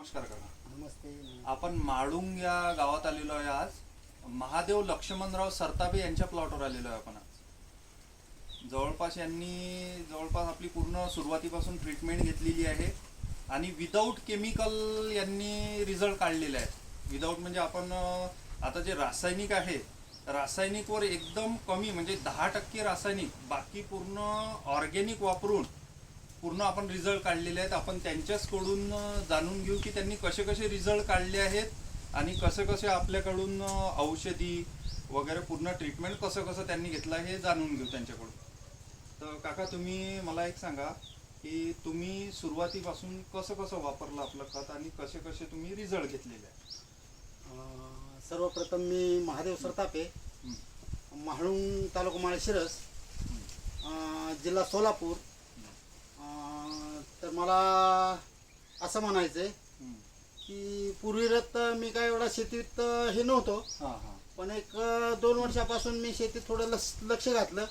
नमस्कार काका नमस्ते. आपण माळुंग या गावात आलेलो आहे आज. महादेव लक्ष्मणराव सरतापे यांच्या प्लॉटवर आलेलो आहे आपण आज. जवळपास यांनी जवळपास आपली पूर्ण सुरुवातीपासून ट्रीटमेंट घेतलेली आहे. आणि विदाऊट केमिकल यांनी रिझल्ट काढलेले आहेत. विदाऊट म्हणजे आपण आता जे रासायनिक आहे रासायनिकवर एकदम कमी म्हणजे दहा टक्के रासायनिक बाकी पूर्ण ऑर्गॅनिक वापरून पूर्ण आपण रिझल्ट काढलेले आहेत. आपण त्यांच्याचकडून जाणून घेऊ की त्यांनी कसे कसे रिझल्ट काढले आहेत आणि कसे कसे आपल्याकडून औषधी वगैरे पूर्ण ट्रीटमेंट कसं कसं त्यांनी घेतलं आहे हे जाणून घेऊ त्यांच्याकडून. तर काका तुम्ही मला एक सांगा की तुम्ही सुरुवातीपासून कसं कसं वापरलं आपलं खत आणि कसे कसे तुम्ही रिझल्ट घेतलेले आहे सर्वप्रथम मी महादेव सरतापे म्हाळुंग तालुका माळशिरस जिल्हा सोलापूर तर मला असं म्हणायचं आहे हं. की पूर्वीरत मी काय एवढा शेतीत हे नव्हतो. हां हां. पण एक दोन वर्षापासून मी शेतीत थोडं लक्ष लक्ष घातलं.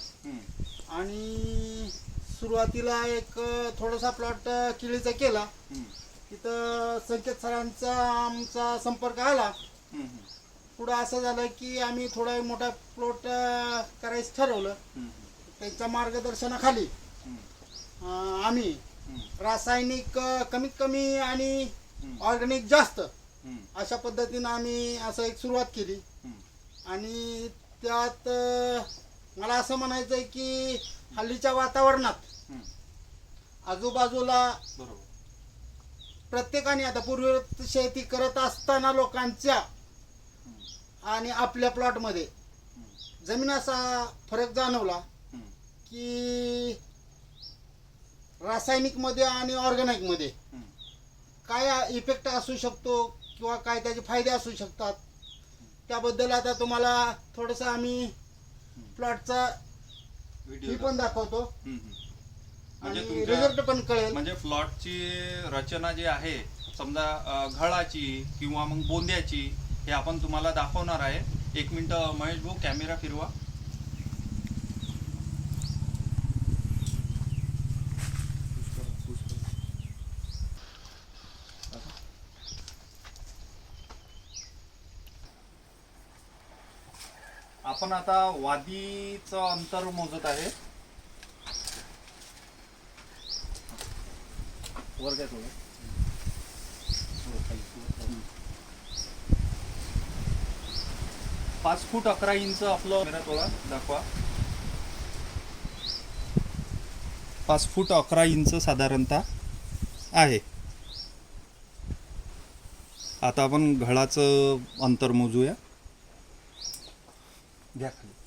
आणि सुरुवातीला एक थोडासा प्लॉट केळीचा केला. तिथं संकेत सरांचा आमचा संपर्क आला. पुढं असं झालं की आम्ही थोडा मोठा प्लॉट करायचं ठरवलं. त्यांच्या मार्गदर्शनाखाली अं, आम्ही रासायनिक कमीत कमी आणि ऑर्गॅनिक जास्त. अशा पद्धतीनं आम्ही असं एक सुरुवात केली. आणि त्यात मला असं म्हणायचं आहे की हल्लीच्या वातावरणात. आजूबाजूला बरोबर. प्रत्येकाने आता पूर्वी शेती करत असताना लोकांच्या आणि आपल्या प्लॉटमध्ये जमीन असा फरक जाणवला हं, की रासायनिकमध्ये आणि ऑर्गॅनिकमध्ये हं. काय इफेक्ट असू शकतो किंवा काय त्याचे फायदे असू शकतात? त्याबद्दल आता तुम्हाला थोडंसं आम्ही प्लॉटचा व्हिडिओ पण दाखवतो. म्हणजे रिझल्ट पण कळेल. म्हणजे प्लॉटची रचना जी आहे समजा घळाची किंवा मग बोंद्याची हे आपण तुम्हाला दाखवणार आहे. एक मिनिट महेश भाऊ कॅमेरा फिरवा. आपण आता वादीचं अंतर मोजत आहे. वर काय थोडं पाच फूट अकरा इंच आपलं थोडा दाखवा. पाच फूट अकरा इंच साधारणतः आहे. आता आपण घळाचं अंतर मोजूया. Дякую.